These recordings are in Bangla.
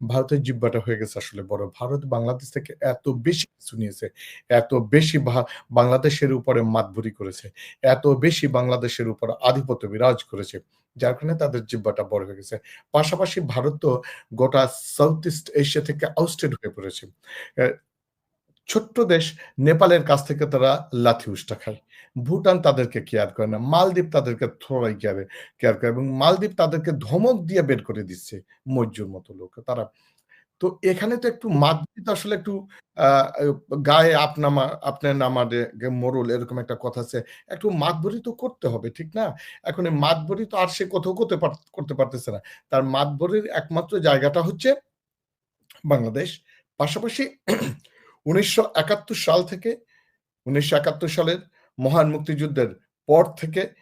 ভারতের জিব্বাটা হয়ে গেছে আসলে বড়। ভারত বাংলাদেশ থেকে এত বেশি কিছু নিয়েছে, এত বেশি বাংলাদেশের উপরে মাতবুরি করেছে, এত বেশি বাংলাদেশের উপর আধিপত্য বিরাজ করেছে। যার কারণে তাদের জিব্বাটা বড় হয়ে গেছে। পাশাপাশি ভারত তো গোটা সাউথ ইস্ট এশিয়া থেকে আউস্টেড হয়ে পড়েছে। ছোট্ট দেশ নেপালের কাছ থেকে তারা লাথি উষ্টা খায়। ভুটান তাদেরকে কেয়ার করে না। মালদ্বীপ তাদেরকে থোড়াই কেয়ারে কেয়ার করে এবং মালদ্বীপ তাদেরকে ধমক দিয়ে বের করে দিচ্ছে। মইজ্জুর মতো লোক। তারা তো এখানে তো একটু তো আসলে একটু গায়ে আপনামা আপনার নামাডে গে মোড়ল এরকম একটা কথা আছে। একটু মাতবরি তো করতে হবে, ঠিক না? এখন এই মাতবরি তো আর সে কোথাও করতে করতে পারতেছে না। তার মাতবরির একমাত্র জায়গাটা হচ্ছে বাংলাদেশ। পাশাপাশি ১৯৭১ সাল থেকে ১৯৭১ সালের মহান মুক্তিযুদ্ধের পর থেকে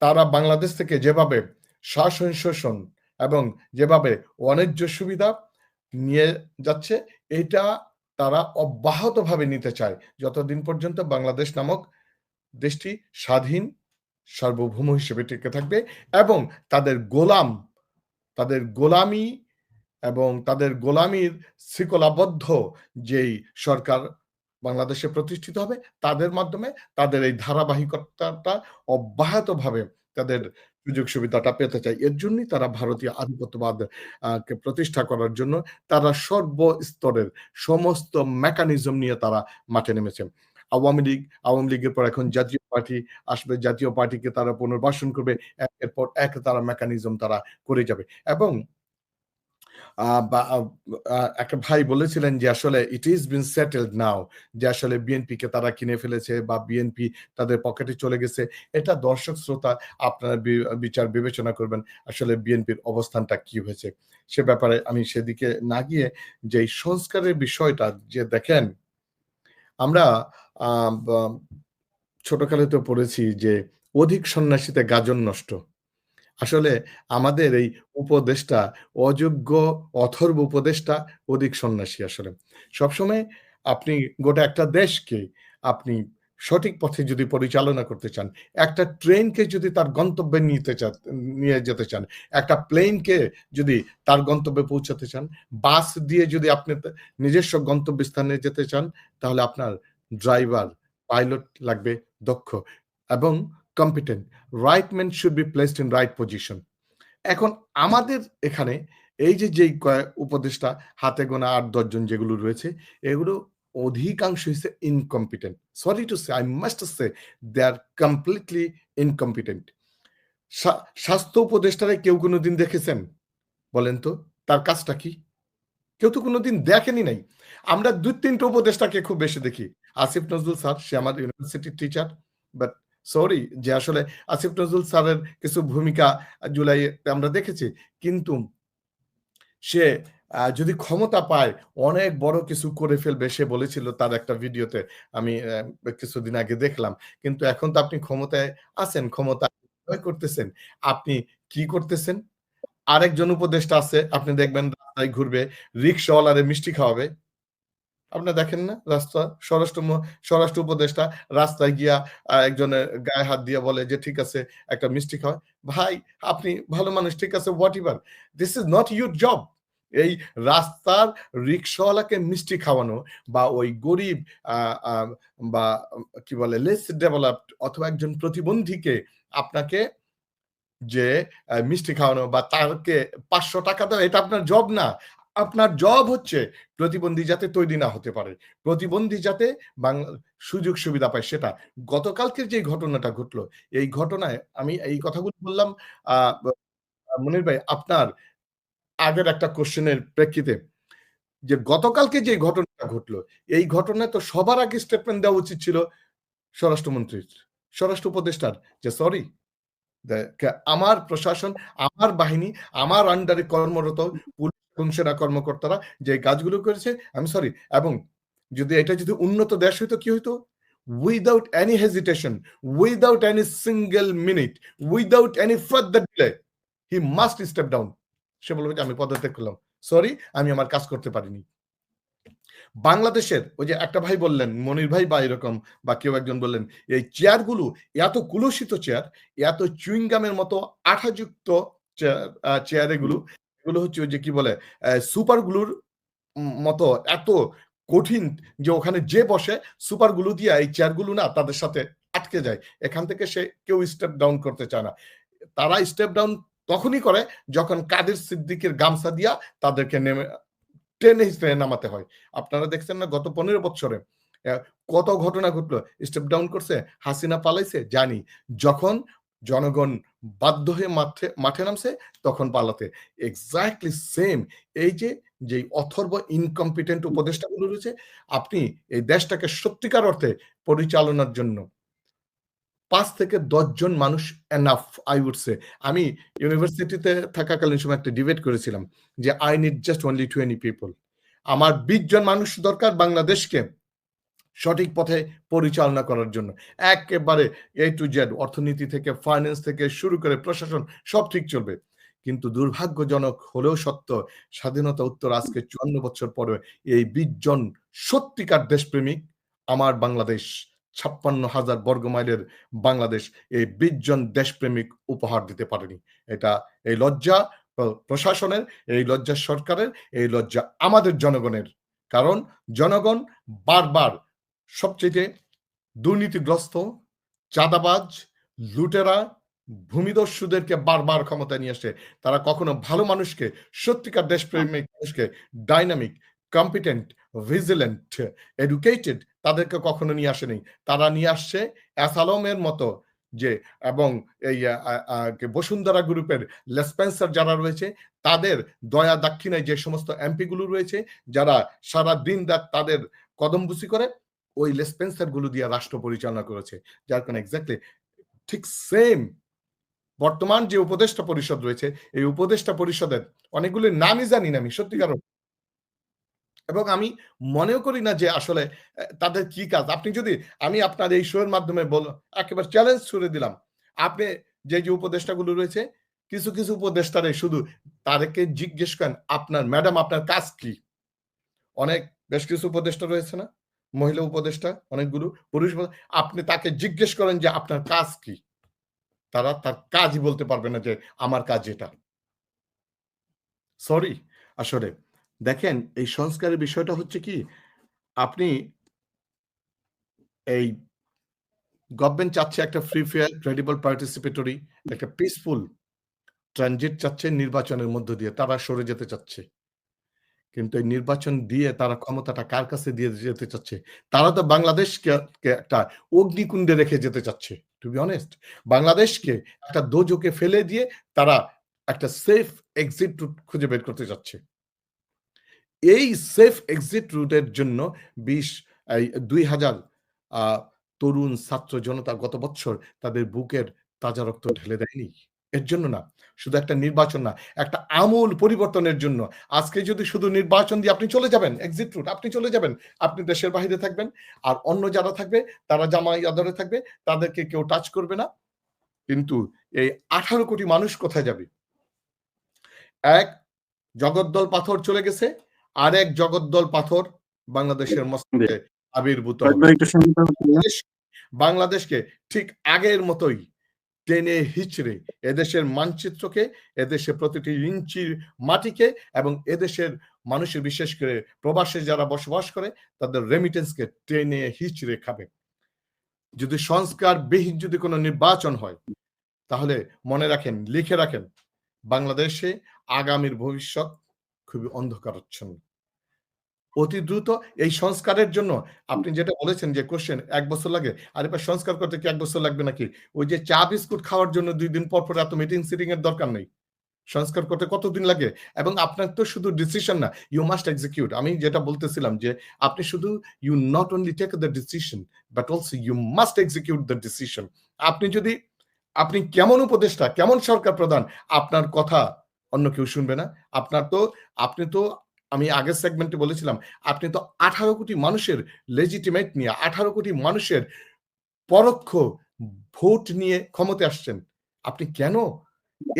তারা বাংলাদেশ থেকে যেভাবে শাসন শোষণ এবং যেভাবে বাণিজ্য সুবিধা নিয়ে যাচ্ছে এটা তারা অব্যাহতভাবে নিতে চায়। যতদিন পর্যন্ত বাংলাদেশ নামক দেশটি স্বাধীন সার্বভৌম হিসেবে টিকে থাকবে এবং তাদের গোলাম, তাদের গোলামি এবং তাদের গোলামির শৃঙ্খলাবদ্ধ যেই সরকার বাংলাদেশে প্রতিষ্ঠিত হবে তাদের মাধ্যমে তাদের এই ধারাবাহিকতাটা অব্যাহতভাবে তাদের সুযোগ সুবিধাটা পেতে চায়। এর জন্যই তারা ভারতীয় আধিপত্যবাদ কে প্রতিষ্ঠা করার জন্য তারা সর্বস্তরের সমস্ত মেকানিজম নিয়ে তারা মাঠে নেমেছে। আওয়ামী লীগ, আওয়ামী লীগের পর এখন জাতীয় পার্টি আসবে। জাতীয় পার্টিকে তারা পুনর্বাসন করবে। একের পর এক তারা মেকানিজম তারা করে যাবে এবং বা একটা ভাই বলেছিলেন যে আসলে ইট ইস বিন সেটেলড নাও যে আসলে বিএনপিকে তারা কিনে ফেলেছে বা বিএনপি তাদের পকেটে চলে গেছে। এটা দর্শক শ্রোতা আপনারা বিচার বিবেচনা করবেন। আসলে বিএনপির অবস্থানটা কি হয়েছে? সে ব্যাপারে আমি সেদিকে না গিয়ে যে সংস্কারের বিষয়টা যে দেখেন, আমরা, আ, বা ছোটকালেতেও পড়েছি যে অধিক সন্ন্যাসীতে গাজন নষ্ট। আসলে আমাদের এই উপদেশটা অযোগ্য অথর্ব উপদেশটা অধিক সন্ন্যাসী আসলে। সবসময় আপনি গোটা একটা দেশকে আপনি সঠিক পথে যদি পরিচালনা করতে চান, একটা ট্রেনকে যদি তার গন্তব্যে নিতে চান নিয়ে যেতে চান, একটা প্লেনকে যদি তার গন্তব্যে পৌঁছাতে চান, বাস দিয়ে যদি আপনি নিজস্ব গন্তব্যস্থানে যেতে চান, তাহলে আপনার ড্রাইভার, পাইলট লাগবে দক্ষ এবং competent. Right man should be placed in right position. এখন আমাদের এখানে এই যে যেই কয় উপদেশটা হাতে গোনা ৮-১০ জন যেগুলো রয়েছে, এগুলো অধিকাংশ হইছে incompetent. Sorry to say, I must say they are completely incompetent. স্বা স্বাস্থ্য উপদেষ্টারে কেউ কোনদিন দেখেছেন? বলেন তো তার কাজটা কি? কেউ তো কোনদিন দেখেনি নাই। আমরা ২-৩ টা উপদেষ্টাকে খুব বেশি দেখি। আসিফ নজরুল স্যার সে আমার ইউনিভার্সিটির টিচার। বাট সরি যে আসলে আসিফ নজরুল স্যারের কিছু ভূমিকা জুলাই আমরা দেখেছি। কিন্তু সে যদি ক্ষমতা পায় অনেক বড় কিছু করে ফেলবে সে বলেছিল তার একটা ভিডিওতে আমি কিছুদিন আগে দেখলাম। কিন্তু এখন তো আপনি ক্ষমতায় আছেন, ক্ষমতা করতেছেন। আপনি কি করতেছেন? আরেকজন উপদেষ্টা আছে আপনি দেখবেন রাস্তায় ঘুরবে, রিক্শাওয়ালারে মিষ্টি খাওয়াবে। আপনারা দেখেন না রাস্তা স্বরাষ্ট্র স্বরাষ্ট্র উপদেষ্টা রাস্তায় গিয়া একজনের গায়ে হাত দিয়ে বলে যে, "ঠিক আছে একটা মিষ্টি খাওয়ায়।" ভাই আপনি ভালো মানুষ ঠিক আছে whatever. This is not your job. এই রাস্তার রিক্সাওয়ালাকে মিষ্টি খাওয়ানো বা ওই গরিব বা কি বলে লেস ডেভেলপড অথবা একজন প্রতিবন্ধীকে আপনাকে যে মিষ্টি খাওয়ানো বা তারকে ৳৫০০ দেওয়া এটা আপনার জব না। আপনার জব হচ্ছে প্রতিবন্ধী যাতে তৈরি না হতে পারে। প্রতিবন্ধী যাতে বাংলা সুযোগ সুবিধা পায় সেটা। গতকালকের যে ঘটনাটা ঘটলো, এই ঘটনায় আমি এই কথাগুলো বললাম মনির ভাই আপনার আগের একটা কোয়েশ্চেন এর প্রেক্ষিতে যে গতকালকে যে ঘটনাটা ঘটলো, এই ঘটনায় তো সবার আগে স্টেটমেন্ট দেওয়া উচিত ছিল স্বরাষ্ট্রমন্ত্রীর, স্বরাষ্ট্র উপদেষ্টার যে সরি আমার প্রশাসন, আমার বাহিনী, আমার আন্ডারে কর্মরত পুলিশ সেনা কর্মকর্তারা যে কাজগুলো করেছে আমি সরি এবং যদি এটা যদি উন্নত দেশ হইতো কি হইতো? Without any hesitation, without any single minute, without any further delay he must step down. সে বলবে যে আমি পদত্যাগ করলাম। সরি আমি আমার কাজ করতে পারিনি। বাংলাদেশের ওই যে একটা ভাই বললেন, মনির ভাই বা এরকম বা কেউ একজন বললেন, এই চেয়ারগুলো এত কুলুষিত চেয়ার, এত চুইং গামের মতো আঠাযুক্ত চেয়ার চেয়ার এগুলো, এগুলো হচ্ছে যে কি বলে সুপার গ্লুর মতো এত কঠিন যে ওখানে যে বসে সুপার গ্লু দিয়ে এই চেয়ারগুলো না তাদের সাথে আটকে যায়। এখান থেকে সে কেউ স্টেপ ডাউন করতে চায় না। তারা স্টেপ ডাউন তখনই করে যখন কাদের সিদ্দিকের গামছা দিয়া তাদেরকে নেমে ট্রেনে হিসেবে নামাতে হয়। আপনারা দেখছেন না গত পনেরো বছরে কত ঘটনা ঘটলো। স্টেপ ডাউন করছে, হাসিনা পালাইছে, জানি। যখন জনগণ বাধ্য হয়ে মাঠে মাঠে নামছে, তখন পালাতে। এক্স্যাক্টলি সেম এই যে যে অথর্ব ইনকম্পিটেন্ট উপদেষ্টাগুলো রয়েছে, আপনি এই দেশটাকে সত্যিকার অর্থে পরিচালনার জন্য পাঁচ থেকে জন মানুষ এনাফ আই সে আমি ইউনিভার্সিটিতে থাকাকালীন সময় একটা ডিবেট করেছিলাম যে I need just only twenty people আমার বিশ জন মানুষ দরকার বাংলাদেশকে। সঠিক পথে পরিচালনা করার জন্য। একেবারে এ টু জেড অর্থনীতি থেকে ফাইন্যান্স থেকে শুরু করে প্রশাসন, সব ঠিক চলবে। কিন্তু দুর্ভাগ্যজনক হলেও সত্য, স্বাধীনতা উত্তর আজকে চুয়ান্ন বছর পরে এই বিশ জন সত্যিকার দেশপ্রেমিক, আমার বাংলাদেশ, ছাপ্পান্ন হাজার বর্গ মাইলের বাংলাদেশ, এই বিশ জন দেশপ্রেমিক উপহার দিতে পারেনি। এটা এই লজ্জা প্রশাসনের, এই লজ্জা সরকারের, এই লজ্জা আমাদের জনগণের। কারণ জনগণ বারবার সবচেয়ে দুর্নীতিগ্রস্ত, চাঁদাবাজ, লুটেরা, ভূমিদস্যুদেরকে বারবার ক্ষমতায় নিয়ে আসে। তারা কখনো ভালো মানুষকে, সত্যিকার দেশপ্রেমিক মানুষকে ডাইনামিক কম্পিটেন্ট ভিজিলেন্ট এডুকেটেড তাদেরকে কখনো নিয়ে আসেনি। তারা নিয়ে আসছে অ্যাসালমের মতো যে এবং এই বসুন্ধরা গ্রুপের লেসপেন্সার যারা রয়েছে, তাদের দয়া দাক্ষিণায় যে সমস্ত এমপিগুলো রয়েছে, যারা সারা দিন তাদের কদমবুসি করে ওই লেসপেন্সারগুলো দিয়ে রাষ্ট্র পরিচালনা করেছে, যার কারণে এক্স্যাক্টলি ঠিক সেম বর্তমান যে উপদেষ্টা পরিষদ রয়েছে, এই উপদেষ্টা পরিষদের অনেকগুলি নামই জানি না আমি সত্যিকার এবং আমি মনেও করি না যে আসলে তাদের কি কাজ। আপনি যদি, আমি আপনার এই শোয়ের মাধ্যমে বল, একেবারে চ্যালেঞ্জ ছুড়ে দিলাম। আপনি যে যে উপদেষ্টাগুলো রয়েছে, কিছু কিছু উপদেষ্টারে শুধু তাদেরকে জিজ্ঞেস করেন, আপনার ম্যাডাম আপনার কাজ কি? অনেক, বেশ কিছু উপদেষ্টা রয়েছে না? মহিলা উপদেষ্টা অনেকগুলো পুরুষ আপনি তাকে জিজ্ঞেস করেন যে আপনার কাজ কি? তারা তার কাজই বলতে পারবে না যে আমার কাজ এটা। সরি আসলে দেখেন, এই সংস্কারের বিষয়টা হচ্ছে কি, আপনি এই গভর্নমেন্ট চাচ্ছে একটা ফ্রি ফেয়ার ক্রেডিবল পার্টিসিপেটরি একটা পিসফুল ট্রানজিট চাচ্ছে নির্বাচনের মধ্য দিয়ে, তারা সরে যেতে চাচ্ছে। কিন্তু এই নির্বাচন দিয়ে তারা ক্ষমতাটা কার কাছে দিয়ে যেতে চাচ্ছে? তারা তো বাংলাদেশকে একটা অগ্নিকুণ্ডে রেখে যেতে চাচ্ছে টু বি অনেস্ট বাংলাদেশকে একটা দোজোকে ফেলে দিয়ে তারা একটা সেফ এক্সিট রুট খুঁজে বের করতে চাচ্ছে। এই সেফ এক্সিট রুটের জন্য বিশ দুই হাজার তরুণ ছাত্র জনতা গত বছর তাদের বুকের তাজা রক্ত ঢেলে দেয়নি। এর জন্য না শুধু একটা নির্বাচন না একটা আমূল পরিবর্তনের জন্য। আজকে যদি শুধু নির্বাচন দিয়ে আপনি চলে যাবেন এক্সিট রুট আপনি চলে যাবেন আপনি দেশের বাহিরে থাকবেন আর অন্য যারা থাকবে তারা জামাই আদরে থাকবে তাদেরকে কেউ টাচ করবে না। কিন্তু এই আঠারো কোটি মানুষ কোথায় যাবে? এক জগদ্দল পাথর চলে গেছে আর এক জগদ্দল পাথর বাংলাদেশের মস্তকে আবির্ভূত বাংলাদেশকে ঠিক আগের মতোই টেনে হিচড়ে এদেশের মানচিত্রকে, এদেশের প্রতিটি ইঞ্চির মাটিকে এবং এদেশের মানুষের বিশেষ করে প্রবাসে যারা বসবাস করে, তাদের রেমিটেন্সকে টেনে হিচড়ে খাবে। যদি সংস্কার বিহীন যদি কোনো নির্বাচন হয়, তাহলে মনে রাখেন, লিখে রাখেন, বাংলাদেশে আগামীর ভবিষ্যৎ খুবই অন্ধকারচ্ছন্ন। অতি দ্রুত এই সংস্কারের জন্য। আপনি যেটা বলেছেন যে কোশ্চেন এক বছর লাগে। আর এবার সংস্কার করতে কি এক বছর লাগবে নাকি? ওই যে চা বিস্কুট খাওয়ার জন্য দুই দিন পর পর এত মিটিং সিটিং এর দরকার নেই। সংস্কার করতে কতদিন লাগে? এবং আপনার তো শুধু ডিসিশন না ইউ মাস্ট এক্সিকিউট আমি যেটা বলতেছিলাম যে, আপনি শুধু you not only take the decision but also you must execute the decision আপনি যদি, আপনি কেমন উপদেষ্টা, কেমন সরকার প্রধান, আপনার কথা অন্য কেউ শুনবে না। আপনার তো, আপনি তো আমি আগের সেগমেন্টে বলেছিলাম, আপনি তো আঠারো কোটি মানুষের লেজিটিমেট নিয়ে, আঠারো কোটি মানুষের পরোক্ষ ভোট নিয়ে ক্ষমতা আসছেন। আপনি কেন?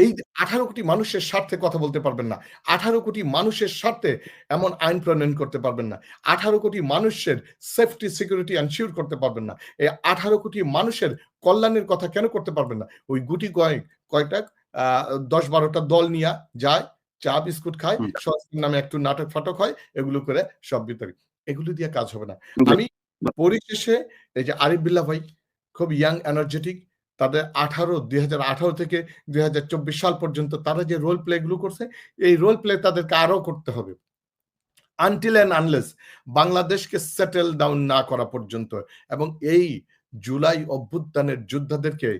এই আঠারো কোটি মানুষের স্বার্থে কথা বলতে পারবেন না। আঠারো কোটি মানুষের স্বার্থে এমন আইন প্রণয়ন করতে পারবেন না। আঠারো কোটি মানুষের সেফটি সিকিউরিটি এনশিওর করতে পারবেন না। এই আঠারো কোটি মানুষের কল্যাণের কথা কেন করতে পারবেন না? ওই গুটি কয়েক, কয়টা দশ বারোটা দল নিয়ে যায় চা বিস্কুট খায়, হুম। নামে একটু নাটক-ফাটক হয়, এগুলো করে সব বিতর্ক। এগুলো দিয়ে কাজ হবে না। আমি পরিশেষে এই যে আরিফ বিল্লাহ ভাই খুব ইয়াং এনার্জেটিক তাদের 18 2018 থেকে 2024 সাল পর্যন্ত তারা যে রোল প্লে গুলো করছে, এই রোল প্লে তাদেরকে আরও করতে হবে। আনটিল অ্যান্ড আনলেস বাংলাদেশকে সেটেল ডাউন না করা পর্যন্ত এবং এই জুলাই অভ্যুত্থানের যোদ্ধাদেরকে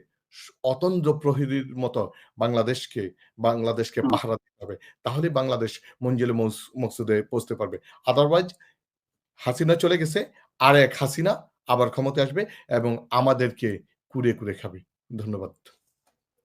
অতন্দ্র প্রহরীর মতো বাংলাদেশকে বাংলাদেশকে পাহারা হবে। তাহলে বাংলাদেশ মঞ্জিলে মকসুদে পৌঁছতে পারবে। আদারওয়াইজ হাসিনা চলে গেছে, আর এক হাসিনা আবার ক্ষমতা আসবে এবং আমাদেরকে কুড়ে কুড়ে খাবে। ধন্যবাদ।